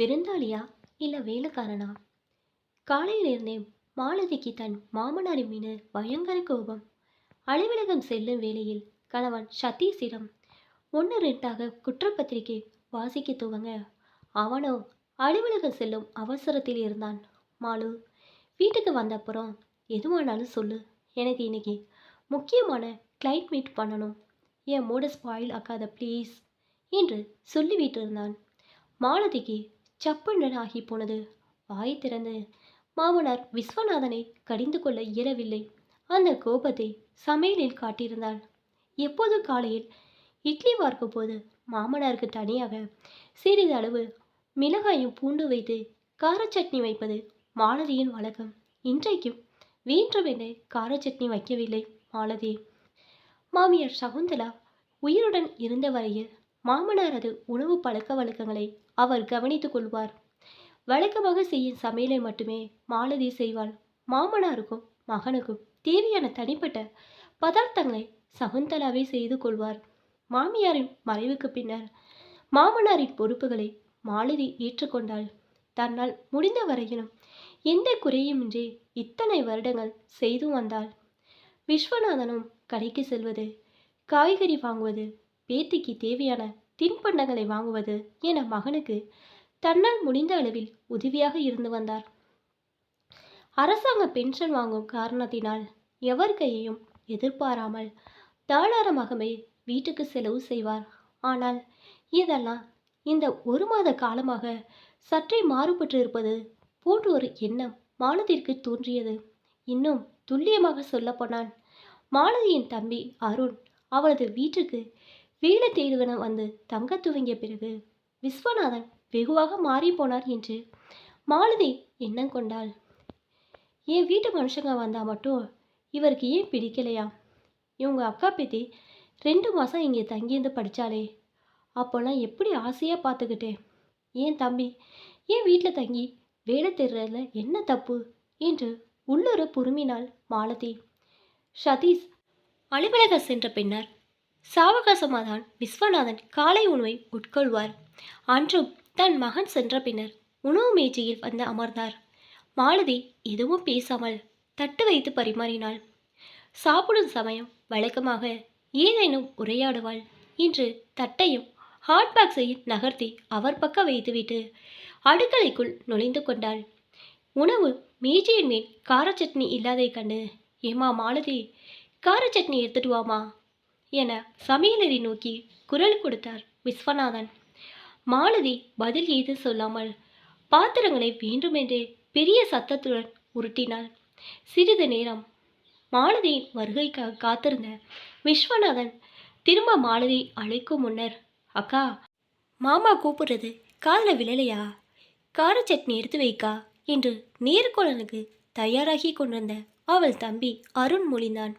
விருந்தாளியா இல்லை வேலைக்காரனா? காலையிலிருந்தே மாலதிக்கு தன் மாமனாரின் மீது பயங்கர கோபம். அலுவலகம் செல்லும் வேளையில் கணவன் சதீஷிடம் ஒன்று ரெண்டாக குற்றப்பத்திரிகை வாசிக்க துவங்க. அவனோ அலுவலகம் செல்லும் அவசரத்தில் இருந்தான். மாலு வீட்டுக்கு வந்த அப்புறம் எதுவானாலும் சொல்லு. எனக்கு இன்னைக்கு முக்கியமான கிளைண்ட் மீட் பண்ணணும். என் மூட ஸ்பாயில் ஆக்காத ப்ளீஸ் என்று சொல்லிவிட்டு இருந்தான் மாலதிக்கு சப்புன்னு போனது. வாய் திறந்து மாமனார் விஸ்வநாதனை கடிந்து கொள்ள இயலவில்லை. அந்த கோபத்தை சமையலில் காட்டியிருந்தாள் எப்போதும் காலையில் இட்லி பார்க்கும் போது மாமனாருக்கு தனியாக சிறிதளவு மிளகாயும் பூண்டு வைத்து கார சட்னி வைப்பது மாலதியின் வழக்கம். இன்றைக்கும் வேண்டுமென்றே கார சட்னி வைக்கவில்லை மாலதி. மாமியார் சகுந்தலா உயிருடன் இருந்த வரையில் மாமனாரது உணவு பழக்க வழக்கங்களை அவர் கவனித்துக் கொள்வார். வழக்கமாக செய்யும் சமையலை மட்டுமே மாலதி செய்வாள். மாமனாருக்கும் மகனுக்கும் தேவையான தனிப்பட்ட பதார்த்தங்களை சகுந்தலாவே செய்து கொள்வார். மாமியாரின் மறைவுக்கு பின்னர் மாமனாரின் பொறுப்புகளை மாலதி ஏற்றுக்கொண்டாள். தன்னால் முடிந்த வரையிலும் எந்த குறையுமின்றி இத்தனை வருடங்கள் செய்து வந்தாள். விஸ்வநாதனும் கடைக்கு செல்வது காய்கறி வாங்குவது பேத்திக்கு தேவையான தின்பண்டங்களை வாங்குவது என மகனுக்கு தன்னால் முடிந்த அளவில் உதவியாக இருந்து வந்தார். அரசாங்க பென்ஷன் வாங்கும் காரணத்தினால் எவர் கையையும் எதிர்பாராமல் தாளாரமாகவே வீட்டுக்கு செலவு செய்வார். ஆனால் இதெல்லாம் இந்த ஒரு மாத காலமாக சற்றே மாறுபட்டு இருப்பது போன்ற ஒரு எண்ணம் மாலதிற்கு தோன்றியது. இன்னும் துல்லியமாக சொல்லப்போனால் மாலதியின் தம்பி அருண் அவளது வீட்டுக்கு வேலை தேடுவன வந்து தங்க துவங்கிய பிறகு விஸ்வநாதன் வெகுவாக மாறிப்போனார் என்று மாலதி எண்ணம் கொண்டாள். என் வீட்டு மனுஷங்க வந்தால் மட்டும் இவருக்கு ஏன் பிடிக்கலையா? இவங்க அக்கா பேத்தி ரெண்டு மாதம் இங்கே தங்கியிருந்து படித்தாளே அப்போல்லாம் எப்படி ஆசையாக பார்த்துக்கிட்டேன். ஏன் தம்பி ஏன் வீட்டில் தங்கி வேலை தேடுறதுல என்ன தப்பு? என்று உள்ளூர பொறுமினாள் மாலதி. சதீஷ் அலுவலகம் சென்ற பின்னர் சாவகாசமாக தான் விஸ்வநாதன் காலை உணவை உட்கொள்வார். அன்றும் தன் மகன் சென்ற பின்னர் உணவு மேஜையில் வந்து அமர்ந்தார். மாலதி எதுவும் பேசாமல் தட்டு வைத்து பரிமாறினாள். சாப்பிடும் சமயம் வழக்கமாக ஏதேனும் உரையாடுவாள் இன்று தட்டையும் ஹாட் பாக்ஸையும் நகர்த்தி அவர் பக்கம் வைத்துவிட்டு அடுக்கலைக்குள் நுழைந்து கொண்டாள். உணவு மேஜையின் மேல் கார சட்னி இல்லாதை கண்டு ஏமா மாலதி கார சட்னி எடுத்துட்டு வாமா என சமையலறை நோக்கி குரல் கொடுத்தார் விஸ்வநாதன். மாலதி பதில் எது சொல்லாமல் பாத்திரங்களை வேண்டுமென்றே பெரிய சத்தத்துடன் உருட்டினாள். சிறிது நேரம் மாலதியின் வருகைக்காக காத்திருந்த விஸ்வநாதன் திரும்ப மாலதி அழைக்கும் முன்னர் அக்கா மாமா கூப்பிடுறது காதில் விழலையா? கார சட்னி எடுத்து வைக்கா என்று நேர்கொள்ளனுக்கு தயாராகி கொண்டிருந்த அவள் தம்பி அருண் மொழிந்தான்.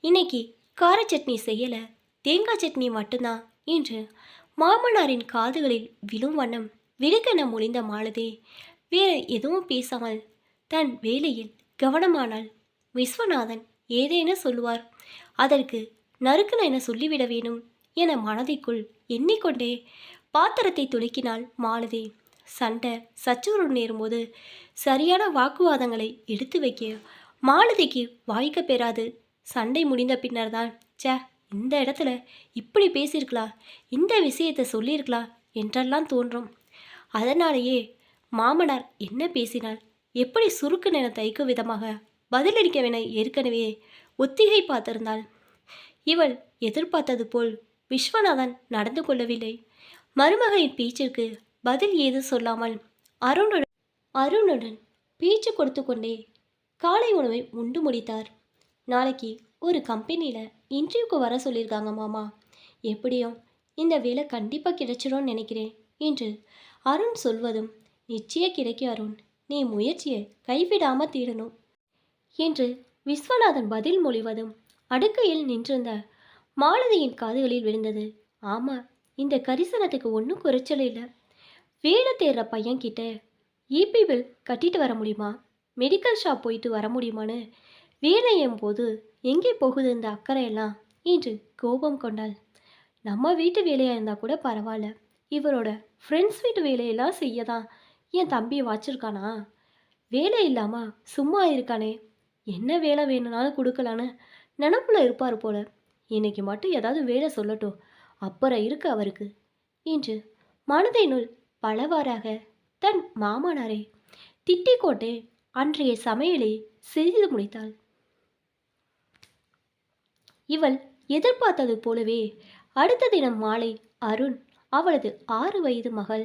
இன்னைக்கு கார சட்னி செய்யல தேங்காய் சட்னி மட்டும்தான் என்று மாமனாரின் காதுகளில் விழும் வண்ணம் விடுக்கென மொழிந்த மாலதி வேறு எதுவும் பேசாமல் தன் வேலையில் கவனமானால் விஸ்வநாதன் ஏதேனும் சொல்லுவார் அதற்கு நறுக்குன என சொல்லிவிட வேணும் என மனதிற்குள் எண்ணிக்கொண்டே பாத்திரத்தை துலுக்கினாள் மாலதி. சண்டை சச்சரவு நேரும்போது சரியான வாக்குவாதங்களை எடுத்து வைக்க மாலதிக்கு வாய்க்க பெறாது சண்டை முடிந்த பின்னர்தான் ச்சே இந்த இடத்துல இப்படி பேசியிருக்கலாம் இந்த விஷயத்தை சொல்லியிருக்கலாம் என்றெல்லாம் தோன்றும். அதனாலேயே மாமனார் என்ன பேசினார் எப்படி சுருக்குனென தைக்கும் விதமாக பதிலளிக்கவென ஏற்கனவே ஒத்திகை பார்த்திருந்தாள். இவள் எதிர்பார்த்தது போல் விஸ்வநாதன் நடந்து கொள்ளவில்லை. மருமகளின் பேச்சிற்கு பதில் ஏது சொல்லாமல் அருணுடன் அருணுடன் பேச்சு கொடுத்து கொண்டே காலை உணவை உண்டு முடித்தார். நாளைக்கு ஒரு கம்பெனியில் இன்டர்வியூக்கு வர சொல்லியிருக்காங்க மாமா. எப்படியும் இந்த வேலை கண்டிப்பாக கிடைச்சிரும்னு நினைக்கிறேன் என்று அருண் சொல்வதும் நிச்சயம் கிடைக்கும் அருண். நீ முயற்சியை கைவிடாமல் தீரணும் என்று விஸ்வநாதன் பதில் மொழிவதும் அடுக்கையில் நின்றிருந்த மாலதியின் காதுகளில் விழுந்தது. ஆமாம் இந்த கரிசனத்துக்கு ஒன்றும் குறைச்சல் இல்லை. வேலை தேடுற பையன்கிட்ட இபி பில் கட்டிட்டு வர முடியுமா? மெடிக்கல் ஷாப் போயிட்டு வர முடியுமான்னு வேலையும் போது எங்கே போகுது இந்த அக்கறையெல்லாம்? என்று கோபம் கொண்டாள். நம்ம வீட்டு வேலையாக இருந்தால் கூட பரவாயில்ல. இவரோட ஃப்ரெண்ட்ஸ் வீட்டு வேலையெல்லாம் செய்ய தான் என் தம்பியை வச்சிருக்கானா? வேலை இல்லாமல் சும்மா இருக்கானே. என்ன வேலை வேணும்னாலும் கொடுக்கலான்னு நினப்புல இருப்பார் போல. இன்னைக்கு மட்டும் ஏதாவது வேலை சொல்லட்டும். அப்புறம் இருக்கு அவருக்கு. என்று மனதினுள் பலவாறாக தன் மாமனாரை திட்டிக்கோட்டே அன்றைய சமையலை செய்து முடித்தாள். இவள் எதிர்பார்த்தது போலவே. அடுத்த தினம் மாலை அருண் அவளது ஆறு வயது மகள்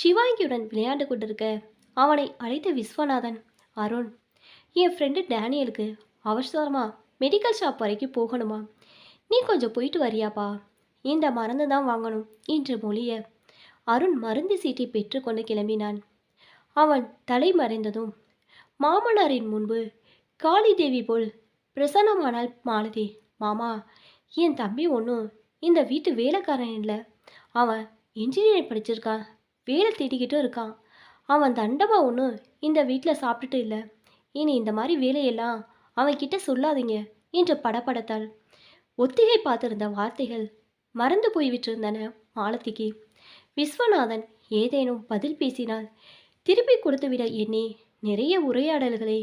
சிவாங்கியுடன் விளையாண்டு கொண்டிருக்க அவனை அழைத்த விஸ்வநாதன் அருண் என் ஃப்ரெண்டு டேனியலுக்கு அவசரமாக மெடிக்கல் ஷாப் வரைக்கும் போகணுமா? நீ கொஞ்சம் போயிட்டு வரியாப்பா. இந்த மருந்து தான் வாங்கணும் என்று மொழிய அருண் மருந்து சீட்டை பெற்றுக்கொண்டு கிளம்பினான். அவன் தலை மறைந்ததும் மாமனாரின் முன்பு காளி தேவி போல் பிரசன்னமானாள் மாலதி மாமா என் தம்பி ஒன்றும் இந்த வீட்டு வேலைக்காரன் இல்லை. அவன் இன்ஜினியரிங் படிச்சிருக்கான் வேலை தேடிக்கிட்டும் இருக்கான். அவன் தண்டமாக ஒன்றும் இந்த வீட்டில் சாப்பிட்டுட்டு இல்லை. இனி இந்த மாதிரி வேலையெல்லாம் அவன்கிட்ட சொல்லாதீங்க என்று படப்படத்தாள் ஒத்திகை பார்த்திருந்த வார்த்தைகள் மறந்து போய்விட்டிருந்தன மாலதிக்கு விஸ்வநாதன் ஏதேனும் பதில் பேசினால் திருப்பி கொடுத்துவிட எண்ணி நிறைய உரையாடல்களை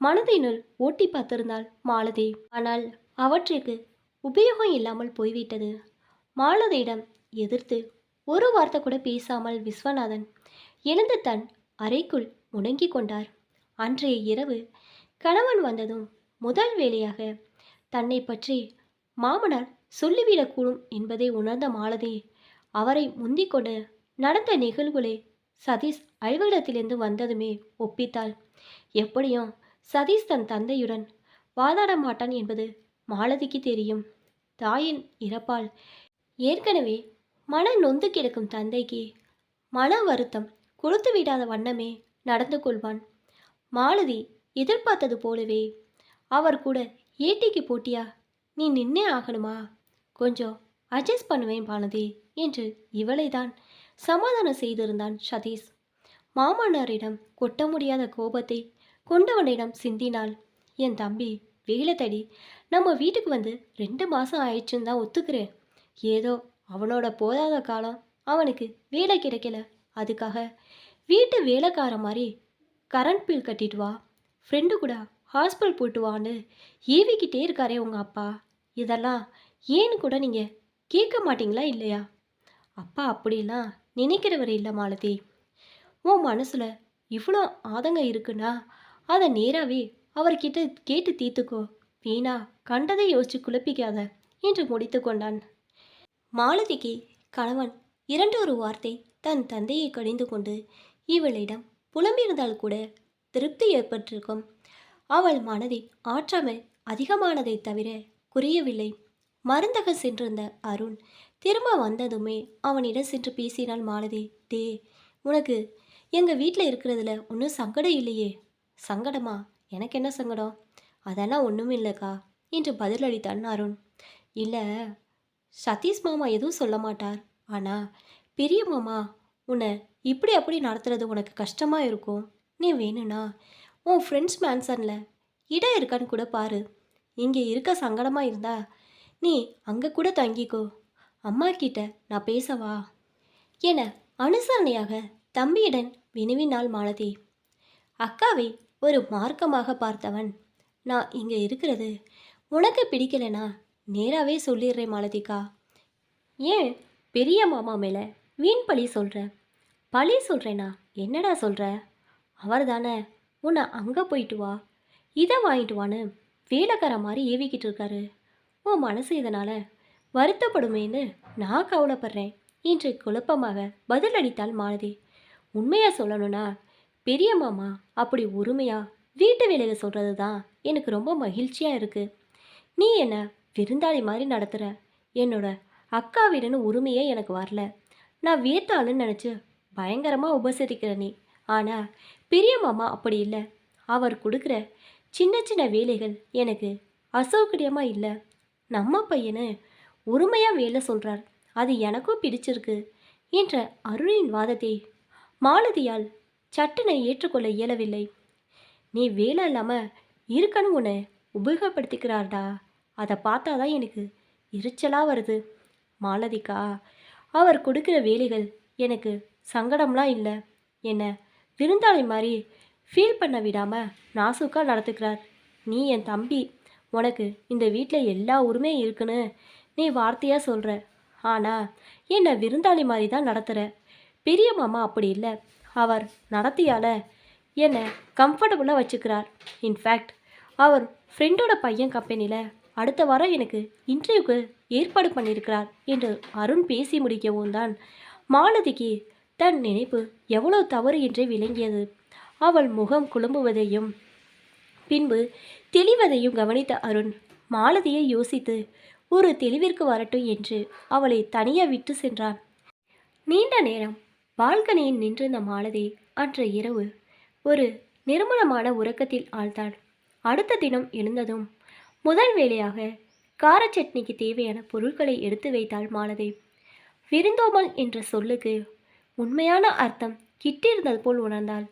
மனதினுள் ஓட்டி பார்த்திருந்தாள் மாலதி. ஆனால் அவற்றிற்கு உபயோகம் இல்லாமல் போய்விட்டது. மாலதியிடம் எதிர்த்து ஒரு வார்த்தை கூட பேசாமல் விஸ்வநாதன் எழுந்து தன் அறைக்குள் முடங்கிக் கொண்டார். அன்றைய இரவு கணவன் வந்ததும் முதல் வேலையாக தன்னை பற்றி மாமனார் சொல்லிவிடக்கூடும் என்பதை உணர்ந்த மாலதி அவரை முந்திக் கொண்டு நடந்த நிகழ்வுகளை சதீஷ் அலுவலகத்திலிருந்து வந்ததுமே ஒப்பித்தாள் எப்படியும் சதீஷ் தன் தந்தையுடன் வாதாட மாட்டான் என்பது மாலதிக்கு தெரியும். தாயின் இறப்பால். ஏற்கனவே மன நொந்து கிடக்கும் தந்தைக்கு மன வருத்தம் கொடுத்து விடாத வண்ணமே நடந்து கொள்வான். மாலதி எதிர்பார்த்தது போலவே அவர் கூட ஏட்டிக்கு போட்டியா? நீ நின்னே ஆகணுமா? கொஞ்சம் அட்ஜஸ்ட் பண்ணுவேன் பானதி என்று இவளை தான் சமாதானம் செய்திருந்தான் சதீஷ். மாமனாரிடம் கொட்ட முடியாத கோபத்தை கொண்டவனிடம் சிந்தினாள் என் தம்பி வேலை தடி நம்ம வீட்டுக்கு வந்து ரெண்டு மாதம் ஆயிடுச்சுன்னு தான் ஒத்துக்கிறேன். ஏதோ அவனோட போதாத காலம் அவனுக்கு வேலை கிடைக்கல. அதுக்காக வீட்டு வேலைக்கார மாதிரி கரண்ட் பில் கட்டிட்டு வா. ஃப்ரெண்டு கூட ஹாஸ்பிட்டல் போட்டு வான்னு ஏவிக்கிட்டே இருக்காரே உங்கள் அப்பா. இதெல்லாம் ஏன்னு கூட நீங்கள் கேட்க மாட்டீங்களா இல்லையா? அப்பா அப்படிலாம் நினைக்கிறவர் இல்லை மாலதி. உன் மனசில் இவ்வளோ ஆதங்கம் இருக்குன்னா அதை நேராகவே அவர்கிட்ட கேட்டு தீர்த்துக்கோ. வீணா கண்டதை யோசிச்சு குழப்பிக்காத என்று முடித்து கொண்டான். மாலதிக்கு கணவன் இரண்டொரு வார்த்தை தன் தந்தையை கடிந்து கொண்டு இவளிடம் புலம்பியிருந்தால் கூட திருப்தி ஏற்பட்டிருக்கும். அவள் மனதில் ஆற்றாமை அதிகமானதைத் தவிர குறையவில்லை. மருந்தக சென்றிருந்த அருண் திரும்ப வந்ததுமே அவனிடம் சென்று பேசினாள் மாலதி டே உனக்கு எங்கள் வீட்டில் இருக்கிறதுல ஒன்றும் சங்கடம் இல்லையே. சங்கடமா? எனக்கு என்ன சங்கடம்? அதெல்லாம் ஒன்றும் இல்லைக்கா என்று பதிலளித்தான் அருண். இல்லை சதீஷ் மாமா எதுவும் சொல்ல மாட்டார். ஆனால் பெரிய மாமா உன்னை இப்படி அப்படி நடத்துறது உனக்கு கஷ்டமாக இருக்கும். நீ வேணும்னா உன் ஃப்ரெண்ட்ஸ் மேன்சனில் இடம் இருக்கான்னு கூட பாரு. இங்கே இருக்க சங்கடமாக இருந்தா நீ அங்கே கூட தங்கிக்கோ. அம்மா கிட்ட நான் பேசவா? என அனுசரணையாக தம்பியிடம் வினவினாள் மாலதி. அக்காவை ஒரு மார்க்கமாக பார்த்தவன். நான் இங்கே இருக்கிறது. உனக்கு பிடிக்கலனா நேராகவே சொல்லிடுறேன் மாலதிக்கா ஏன்? பெரிய மாமா மேலே வீண் பழி சொல்கிற பழி சொல்கிறேனா என்னடா சொல்கிற அவர் தானே உன்னை அங்கே போயிட்டு வா. இதை வாங்கிட்டு வான்னு வேலைக்கார மாதிரி ஏவிக்கிட்டு இருக்காரு. உன் மனசு இதனால் வருத்தப்படுமேன்னு நான் கவலைப்படுறேன் என்று குழப்பமாக பதிலளித்தாள் மாலதி. உண்மையாக சொல்லணும்னா பெரிய மாமா அப்படி உரிமையாக வீட்டு வேலையை சொல்கிறது தான் எனக்கு ரொம்ப மகிழ்ச்சியாக இருக்குது நீ என்னை விருந்தாளி மாதிரி நடத்துகிற என்னோட அக்கா வீடுன்னு உரிமையே எனக்கு வரல. நான் வேத்தாளுன்னு நினச்சி பயங்கரமாக உபசரிக்கிற நீ. ஆனால் பெரிய மாமா அப்படி இல்லை. அவர் கொடுக்குற சின்ன சின்ன வேலைகள் எனக்கு அசௌகரியமாக இல்லை. நம்ம பையனு உரிமையாக வேலை சொல்கிறார் அது எனக்கும் பிடிச்சிருக்கு என்ற அருளின் வாதத்தை மாலதியால் சட்டனை ஏற்றுக்கொள்ள இயலவில்லை. நீ வேலை இல்லாமல் இருக்கணும் உன்னை உபயோகப்படுத்திக்கிறார்டா அதை பார்த்தா தான் எனக்கு எரிச்சலாக வருது. மாலதிக்கா அவர் கொடுக்குற வேலைகள் எனக்கு சங்கடம்லாம் இல்லை. என்னை விருந்தாளி மாதிரி ஃபீல் பண்ண விடாமல் நாசுக்கா நடத்துக்கிறார் நீ என் தம்பி. உனக்கு இந்த வீட்டில் எல்லா உரிமையும் இருக்குன்னு நீ வார்த்தையாக சொல்கிற ஆனால் என்னை விருந்தாளி மாதிரி தான் நடத்துகிற பெரிய மாமா அப்படி இல்லை. அவர் நடத்தியால என்னை கம்ஃபர்டபுளாக வச்சுக்கிறார். இன்ஃபேக்ட் அவர் ஃப்ரெண்டோட பையன் கம்பெனியில் அடுத்த வாரம் எனக்கு இன்டர்வியூக்கு ஏற்பாடு பண்ணியிருக்கிறார் என்று அருண் பேசி முடிக்கவும் தான் மாலதிக்கு தன் நினைப்பு எவ்வளோ தவறு என்று விளங்கியது. அவள் முகம் குழம்புவதையும் பின்பு தெளிவதையும் கவனித்த அருண் மாலதியை யோசித்து ஒரு தெளிவிற்கு வரட்டும் என்று அவளை தனியாக விட்டு சென்றான். நீண்ட நேரம் பால்கனியில் நின்றிருந்த மாலதி அன்று இரவு. ஒரு நிர்மலமான உறக்கத்தில் ஆழ்ந்தாள் அடுத்த தினம் எழுந்ததும் முதல் வேளையாக கார சட்னிக்கு தேவையான பொருட்களை எடுத்து வைத்தாள் மாலதி. விருந்தோமல் என்ற சொல்லுக்கு உண்மையான அர்த்தம் கிட்டிருந்தது போல் உணர்ந்தாள்.